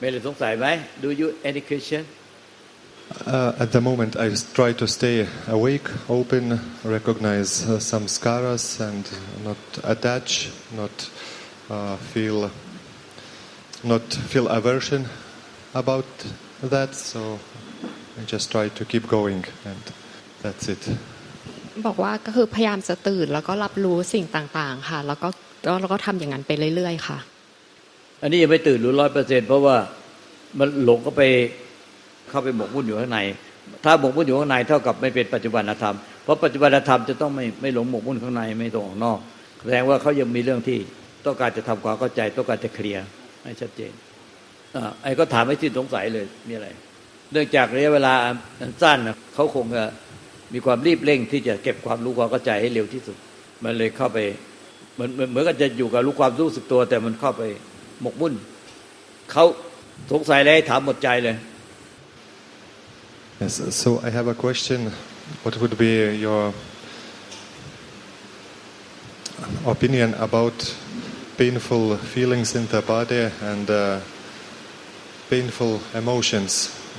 ไม่เลยสงสัยไหม Do you any question Uh, at the moment, I try to stay awake, open, recognize uh, some scars, and not attach, not uh, feel, not feel aversion about that. So I just try to keep going, and that's it. บอกว่าก็คือพยายามจะตื่นแล้วก็รับรู้สิ่งต่างๆค่ะแล้วก็แล้วก็ทำอย่างนั้นไปเรื่อยๆค่ะ อันนี้ยังไม่ตื่นรู้ร้อยเปอร์เซ็นเพราะว่า มันหลงก็ไปเข้าไปหมกมุ่นอยู่ข้างใน ถ้าหมกมุ่นอยู่ข้างในเท่ากับไม่เป็นปัจจุบันธรรม เพราะปัจจุบันธรรมจะต้องไม่ไม่หลงหมกมุ่นข้างในไม่ตรงออกนอก แสดงว่าเขายังมีเรื่องที่ต้องการจะทำความเข้าใจต้องการจะเคลียร์ให้ชัดเจนอไอ้ก็ถามไม่สิ้นสงสัยเลยมีอะไร เนื่องจากระยะเวลาสั้นเขาคงจะมีความรีบเร่งที่จะเก็บความรู้ความเข้าใจให้เร็วที่สุด มันเลยเข้าไปเหมือนเหมือนเหมือนกับจะอยู่กับรู้ความรู้สึกตัว แต่มันเข้าไปหมกมุ่นเขา สงสัยอะไรให้ถามหมดใจเลย Yes, so I have a question. What would be your opinion about painful feelings in the body and uh, painful emotions?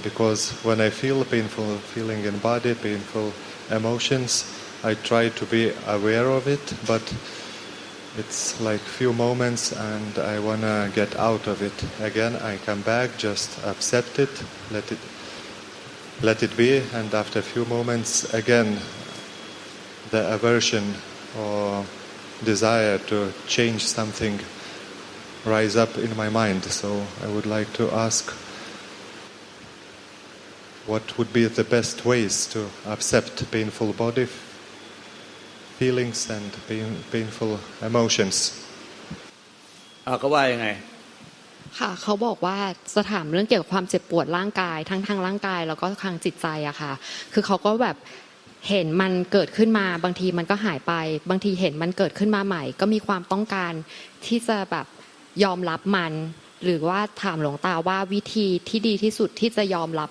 Because when I feel painful feeling in body, painful emotions, I try to be aware of it, but it's like few moments and I wanna get out of it. Again, I come back, just accept it, let it let it be, and after a few moments, again, the aversion or desire to change something rise up in my mind. So I would like to ask what would be the best ways to accept painful body feelings and pain, painful emotions. อ่าเขาว่ายังไง ค่ะเขาบอกว่าจะถามเรื่องเกี่ยวกับความเจ็บปวดร่างกาย ทั้งทางร่างกายแล้วก็ทางจิตใจอะค่ะ คือเขาก็แบบเห็นมันเกิดขึ้นมาบางทีมันก็หายไป บางทีเห็นมันเกิดขึ้นมาใหม่ ก็มีความต้องการที่จะแบบยอมรับมัน หรือว่าถามหลวงตาว่าวิธีที่ดีที่สุดที่จะยอมรับ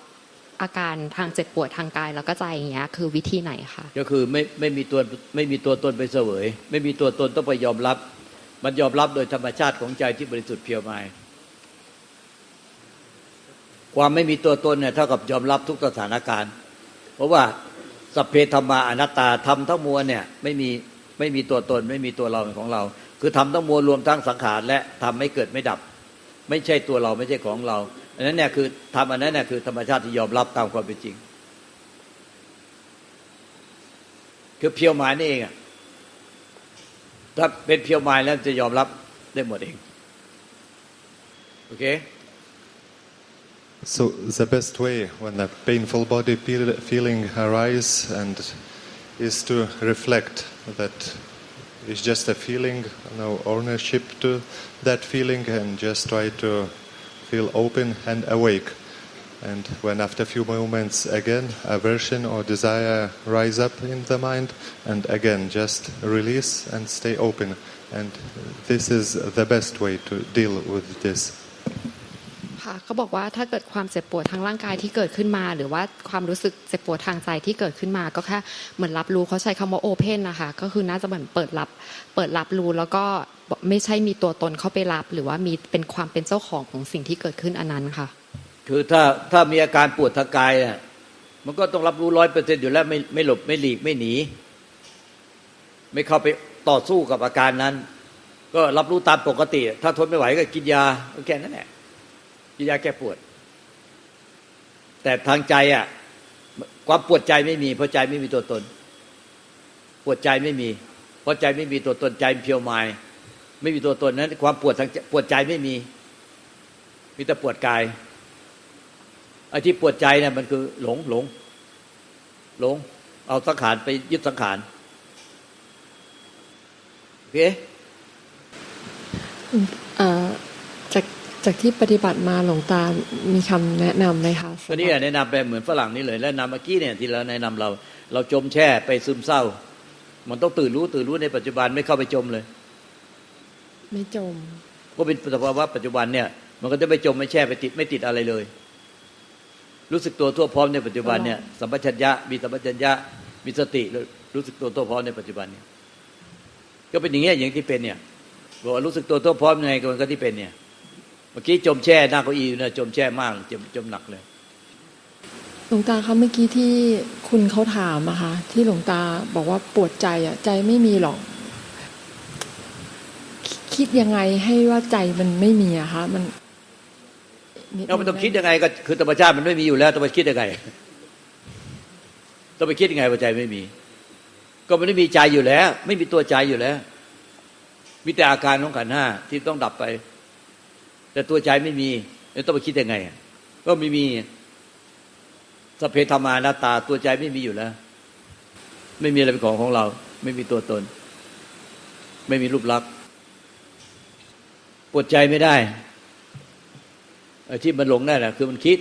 อาการทางเจ็บปวดทางกายแล้วก็ใจอย่างเงี้ยคือวิธีไหนคะก็คือไม่ไม่มีตัวไม่มีตัวตนไปเสวย ไม่มีตัวตนต้องไปยอมรับ มันยอมรับโดยธรรมชาติของใจที่บริสุทธิ์เพียวไมายความไม่มีตัวตนเนี่ยเท่ากับยอมรับทุกสถานการณ์ เพราะว่าสัพเพธรรมาอนัตตาธรรมทั้งมวลเนี่ยไม่มีไม่มีตัวตนไม่มีตัวเราของเรา คือธรรมทั้งมวลรวมทั้งสังขารและทำไม่เกิดไม่ดับ ไม่ใช่ตัวเราไม่ใช่ของเรา อันนั้นเนี่ยคือธรรมอันนั้นเนี่ยคือธรรมชาติที่ยอมรับตามความเป็นจริง คือเพียวหมายนี่เองอะถ้าเป็นเพียวหมายแล้วจะยอมรับได้หมดเอง โอเค So the best way when a painful body feel, feeling arise and is to reflect that it's just a feeling, no ownership to that feeling, and just try to feel open and awake. And when after a few moments again aversion or desire rise up in the mind, and again just release and stay open. And this is the best way to deal with this. ค่ะเขาบอกว่าถ้าเกิดความเจ็บปวดทางร่างกายที่เกิดขึ้นมา หรือว่าความรู้สึกเจ็บปวดทางใจที่เกิดขึ้นมา ก็แค่เหมือนรับรู้เขาใช้คำว่าโอเพนนะคะก็คือน่าจะเหมือนเปิดรับเปิดรับรู้แล้วก็ ไม่ใช่มีตัวตนเข้าไปรับ หรือว่ามีเป็นความเป็นเจ้าของของสิ่งที่เกิดขึ้นอันนั้นค่ะ คือถ้าถ้ามีอาการปวดทางกายอะมันก็ต้องรับรู้ร้อยเปอร์เซ็นอยู่แล้วไม่ไม่หลบไม่หลีกไม่หนี ไม่เข้าไปต่อสู้กับอาการนั้น ก็รับรู้ตามปกติ ถ้าทนไม่ไหวก็กินยาแค่นั้นแหละกินยาแก้ปวด แต่ทางใจอะความปวดใจไม่มีเพราะใจไม่มีตัวตน ปวดใจไม่มี เพราะใจไม่มีตัวตนใจเพียวไมาย ไม่มีตัวตนนั้น ความปวดทางปวดใจไม่มี มีแต่ปวดกายไอ้ที่ปวดใจเนี่ยมันคือหลงหลง หลง เอาสังขารไปยึดสังขารโอเคเอ่อจากจากที่ปฏิบัติมาหลวงตา มีคำแนะนำไหมคะก็นี่แนะนำไปเหมือนฝรั่งนี่เลยแล้วนำเมื่อกี้เนี่ยที่เราแนะนำเรา เราจมแช่ไปซึมเศร้า มันต้องตื่นรู้ตื่นรู้ในปัจจุบันไม่เข้าไปจมเลย ไม่จม ก็เป็นสภาวะปัจจุบันเนี่ย มันก็จะไปจมไม่แช่ไปติดไม่ติดอะไรเลย รู้สึกตัวทั่วพร้อมในปัจจุบันเนี่ยสัมปชัญญะมีสัมปชัญญะมีสติรู้สึกตัวทั่วพร้อมในปัจจุบันเนี่ยก็เป็นอย่างเงี้ยอย่างที่เป็นเนี่ยบอกว่ารู้สึกตัวทั่วพร้อมยังไงก็มันก็ที่เป็นเนี่ย เมื่อกี้จมแช่หน้าเก้าอี้อยู่นะจมแช่มากจมจมหนักเลยหลวงตาคะเมื่อกี้ที่คุณเขาถามอะคะที่หลวงตาบอกว่าปวดใจอะใจไม่มีหรอก คิคิดยังไงให้ว่าใจมันไม่มีอะคะมันดเราไม่ต้องคิดยังไงก็คือธรรมชาติมันไม่มีอยู่แล้วต้องไปคิดยังไงต้องไปคิดยังไงว่าใจไม่มี ก็มันไม่มีใจอยู่แล้ว ไม่มีตัวใจอยู่แล้ว มีแต่อาการของขันธ์ห้าที่ต้องดับไป แต่ตัวใจไม่มีแล้วต้องไปคิดยังไงอะก็ไม่มีสพเพธรรมานาตาตัวใจไม่มีอยู่แล้ว ไม่มีอะไรเป็นของของเรา ไม่มีตัวตน ไม่มีรูปลักษณ์ ปวดใจไม่ได้ไอ้ที่มันหลงได้แหละคือมันคิด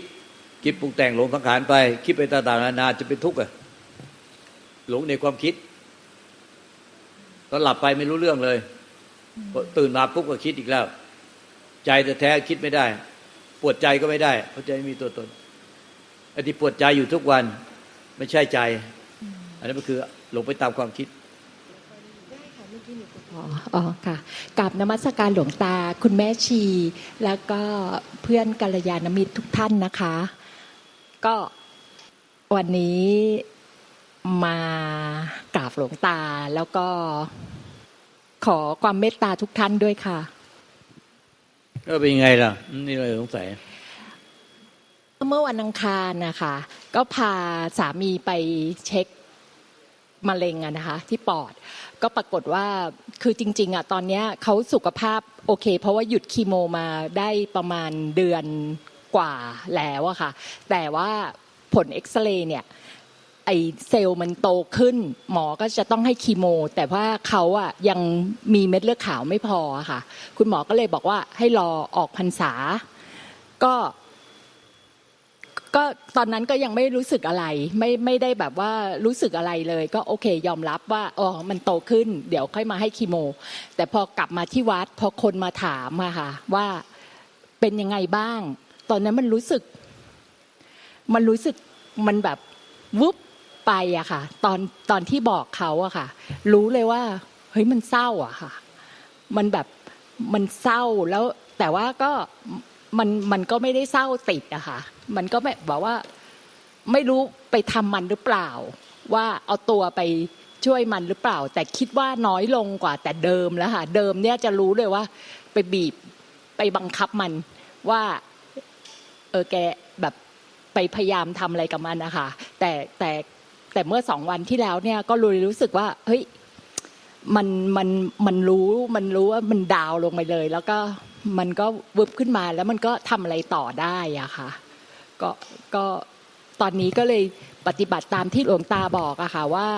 คิดปรุงแต่งหลงสังขารไป คิดไปต่างๆนานาจะเป็นทุกข์อะหลงในความคิดตอนหลับไปไม่รู้เรื่องเลยตื่นมาปุ๊บก็คิดอีกแล้ว ใจแต่แท้คิดไม่ได้ ปวดใจก็ไม่ได้เพราะใจไม่มีตัวตนไอ้ที่ปวดใจอยู่ทุกวัน ไม่ใช่ใจ อันนั้นก็คือหลงไปตามความคิด อ๋ออ๋อค่ะกับนมัสการหลวงตา คุณแม่ชี แล้วก็เพื่อนกัลยาณมิตรทุกท่านนะคะ ก็วันนี้มากราบหลวงตาแล้วก็ขอความเมตตาทุกท่านด้วยค่ะ ก็เป็นยังไงล่ะ นี่เลยสงสัยเมื่อวันอังคารนะคะ ก็พาสามีไปเช็คมะเร็งอะนะคะ ที่ปอด ก็ปรากฏว่าคือจริง ๆอะตอนเนี้ยเขาสุขภาพโอเค เพราะว่าหยุดคีโมมาได้ประมาณเดือนกว่าแล้วอะค่ะ แต่ว่าผลเอ็กซเรย์เนี่ยไอเซลล์มันโตขึ้น หมอก็จะต้องให้คีโม แต่ว่าเขาอะยังมีเม็ดเลือดขาวไม่พอค่ะ คุณหมอก็เลยบอกว่าให้รอออกพรรษา ก็ ก็ตอนนั้นก็ยังไม่รู้สึกอะไร ไม่ไม่ได้แบบว่ารู้สึกอะไรเลย ก็โอเคยอมรับว่าอ๋อมันโตขึ้น เดี๋ยวค่อยมาให้คีโม แต่พอกลับมาที่วัด พอคนมาถามอะค่ะว่าเป็นยังไงบ้าง ตอนนั้นมันรู้สึก มันรู้สึกมันแบบวุบไปอะค่ะ ตอนตอนที่บอกเขาอะค่ะ รู้เลยว่าเฮ้ยมันเศร้าอะค่ะ มันแบบมันเศร้าแล้วแต่ว่าก็มันมันก็ไม่ได้เศร้าติดอะค่ะ มันก็แบบบอกว่าไม่รู้ไปทำมันหรือเปล่า ว่าเอาตัวไปช่วยมันหรือเปล่า แต่คิดว่าน้อยลงกว่าแต่เดิมแล้วค่ะเดิมเนี่ยจะรู้เลยว่า ไปบีบไปบังคับมันว่าเออแกแบบไปพยายามทำอะไรกับมันนะคะแต่แต่แต่เมื่อสองวันที่แล้วเนี่ยก็รู้รู้สึกว่าเฮ้ยมันมันมันรู้มันรู้ว่ามันดาวลงไปเลย แล้วก็มันก็วึบขึ้นมาแล้วมันก็ทำอะไรต่อได้อะค่ะ ก็ก็ตอนนี้ก็เลยปฏิบัติตามที่หลวงตาบอกอะค่ะว่า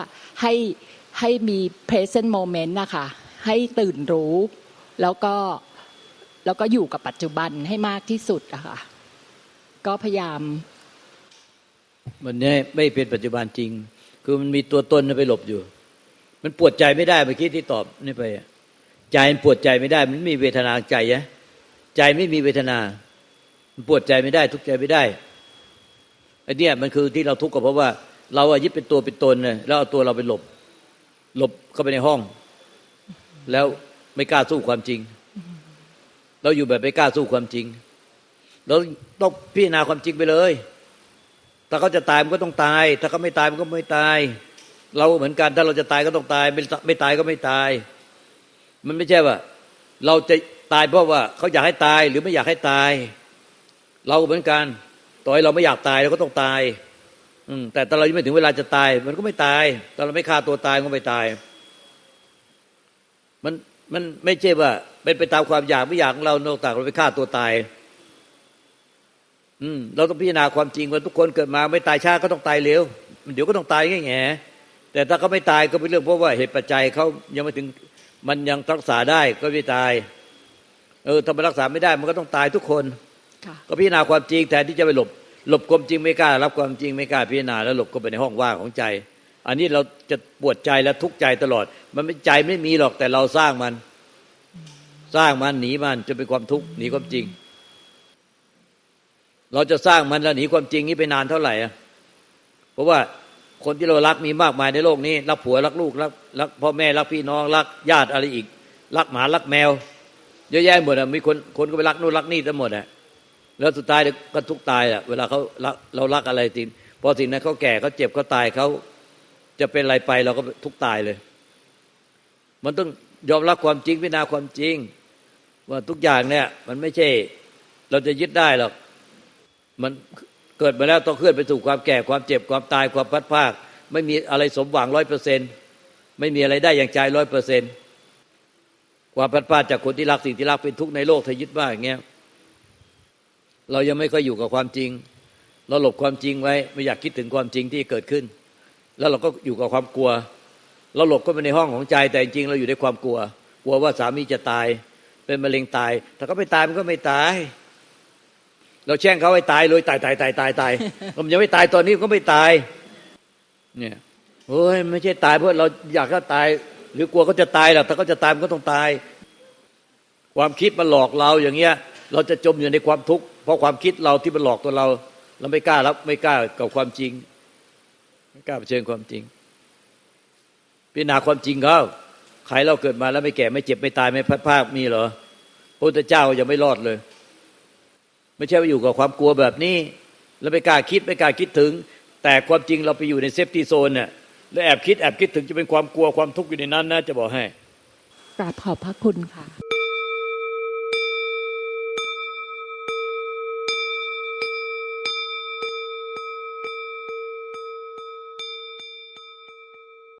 ให้ให้มี present moment นะคะให้ตื่นรู้ แล้วก็แล้วก็อยู่กับปัจจุบันให้มากที่สุดอะค่ะก็พยายามมันเนี่ยไม่เป็นปัจจุบันจริง คือมันมีตัวตนไปหลบอยู่ มันปวดใจไม่ได้เมื่อกี้ที่ตอบนี่ไปใจมันปวดใจไม่ได้ มันมีเวทนาใจยะใจไม่มีเวทนา มันปวดใจไม่ได้ ทุกใจไม่ได้ ไอ้เนี่ยมันคือที่เราทุกข์ก็เพราะว่า เราอะยึดเป็นตัวเป็นตนเนี่ยแล้วเอาตัวเราไปหลบ หลบเข้าไปในห้อง แล้วไม่กล้าสู้ความจริง เราอยู่แบบไม่กล้าสู้ความจริงเราต้องพิจารณาความจริงไปเลย ถ้าเขาจะตายมันก็ต้องตาย ถ้าเขาไม่ตายมันก็ไม่ตาย เราเหมือนกัน ถ้าเราจะตายก็ต้องตาย ไม่ไม่ตายก็ไม่ตาย มันไม่ใช่ว่า เราจะตายเพราะว่าเขาอยากให้ตายหรือไม่อยากให้ตาย เราเหมือนกัน ต่อให้เราไม่อยากตายเราก็ต้องตาย อืมแต่ถ้าเรายังไม่ถึงเวลาจะตาย มันก็ไม่ตายถ้าเราไม่ฆ่าตัวตายมันก็ไม่ตาย มันมันไม่ใช่ว่า เป็นไปตามความอยากไม่อยากของเรานอกจากเราไปฆ่าตัวตาย อืม เราต้องพิจารณาความจริงว่าทุกคนเกิดมา ไม่ตายชาก็ต้องตายเร็วเดี๋ยวก็ต้องตายง่ายๆแต่ถ้าเขาไม่ตายก็เป็นเรื่องเพราะว่าเหตุปัจจัยเขายังไม่ถึงมันยังรักษาได้ก็ไม่ตาย เออถ้ามันรักษาไม่ได้มันก็ต้องตายทุกคน ก็พิจารณาความจริงแทนที่จะไปหลบ หลบความจริงไม่กล้า รับความจริงไม่กล้าพิจารณาแล้วหลบเข้าไปในห้องว่างของใจ อันนี้เราจะปวดใจและทุกข์ใจตลอด มันไม่ใจไม่มีหรอกแต่เราสร้างมัน สร้างมันหนีมันจะเป็นความทุกข์หนีความจริง เราจะสร้างมันแล้วหนีความจริงนี้ไปนานเท่าไหร่อะเพราะว่าคนที่เรารักมีมากมายในโลกนี้ รักผัวรักลูกรักรักพ่อแม่รักพี่น้องรักญาติอะไรอีก รักหมารักแมว เยอะแยะหมดอะมีคนคนก็ไปรักนู่นรักนี่ทั้งหมดอะ แล้วสุดท้ายก็ทุกตายอะเวลาเขาเรารักอะไรจริงพอสิ่งนั้นเขาแก่เขาเจ็บเขาตายเขาจะเป็นอะไรไปเราก็ทุกตายเลย มันต้องยอมรับความจริงพิจารณาความจริง ว่าทุกอย่างเนี่ย มันไม่ใช่ เราจะยึดได้หรอกมันเกิดมาแล้วต้องเคลื่อนไปสู่ความแก่ความเจ็บความตายความพัดภาค ไม่มีอะไรสมหวังร้อยเปอร์เซ็นไม่มีอะไรได้อย่างใจร้อยเปอร์เซ็นความพัดพลาดจากคนที่รักสิ่งที่รักเป็นทุกข์ในโลกถ้ายึดว่าอย่างเงี้ย เรายังไม่ค่อยอยู่กับความจริง เราหลบความจริงไว้ ไม่อยากคิดถึงความจริงที่เกิดขึ้น แล้วเราก็อยู่กับความกลัว เราหลบก็ไปในห้องของใจแต่จริงเราอยู่ในความกลัว กลัวว่าสามีจะตาย เป็นมะเร็งตาย แต่ก็ไม่ตายมันก็ไม่ตาย เราแช่งเขาให้ตายเลยตายตายตายตายตายมันยังไม่ตายตอนนี้ก็ไม่ตาย เนี่ยโอ้ยไม่ใช่ตาย เพราะเราอยากเขาตาย หรือกลัวเขาจะตายหรอกถ้าเขาจะตายมันก็ต้องตาย ความคิดมันหลอกเราอย่างเงี้ย เราจะจมอยู่ในความทุกข์เพราะความคิดเราที่มันหลอกตัวเรา เราไม่กล้ารับไม่กล้ากับความจริง ไม่กล้าเผชิญความจริง พิจารณาความจริงเขาใครเราเกิดมาแล้วไม่แก่ไม่เจ็บไม่ตายไม่พัดภาคมีเหรอพระพุทธเจ้ายังไม่รอดเลย ไม่ใช่ว่าอยู่กับความกลัวแบบนี้ แล้วไม่กล้าคิดไม่กล้าคิดถึง แต่ความจริงเราไปอยู่ในเซฟตี้โซนเนี่ยแล้วแอบคิดแอบคิดถึงจะเป็นความกลัวความทุกข์อยู่ในนั้นนะจะบอกให้กราบขอบพระคุณค่ะ